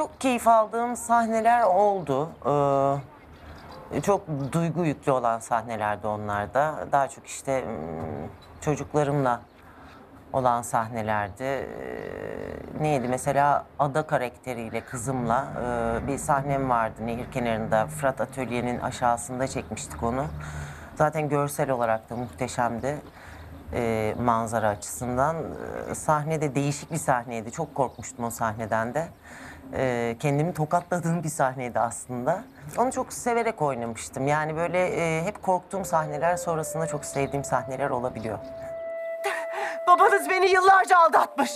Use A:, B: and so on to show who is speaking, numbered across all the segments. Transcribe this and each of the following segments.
A: çok keyif aldığım sahneler oldu. Ee, çok duygu yüklü olan sahnelerdi onlar da. Daha çok işte hmm, çocuklarımla olan sahnelerdi. Ee, neydi mesela Ada karakteriyle kızımla e, bir sahnem vardı nehir kenarında. Fırat Atölye'nin aşağısında çekmiştik onu. Zaten görsel olarak da muhteşemdi e, manzara açısından. E, sahne de değişik bir sahneydi. Çok korkmuştum o sahneden de. E, kendimi tokatladığım bir sahneydi aslında. Onu çok severek oynamıştım. Yani böyle e, hep korktuğum sahneler sonrasında çok sevdiğim sahneler olabiliyor.
B: Babanız beni yıllarca aldatmış.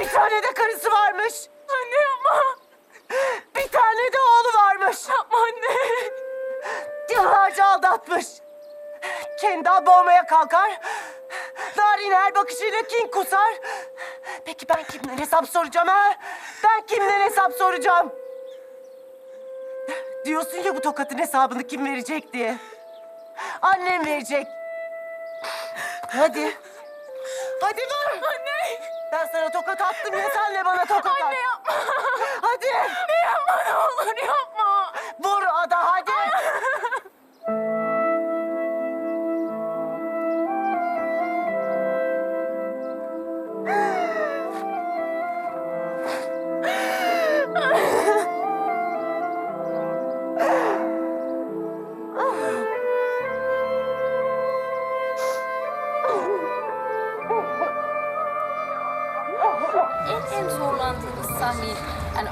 B: Bir tane de karısı varmış. Anne yapma. Bir tane de oğlu varmış. Yapma anne. Yıllarca aldatmış. Kendi boğmaya kalkar. Narin her bakışıyla kin kusar. Peki ben kimden hesap soracağım ha? Ben kimden hesap soracağım? Diyorsun ya bu tokatın hesabını kim verecek diye. Annem verecek. Hadi. Hadi vur. Anne. Ben sana tokat attım ya sen de bana tokat at. Anne yapma. Hadi. Yapma ne olur yapma. en en zorlandığınız sunny and.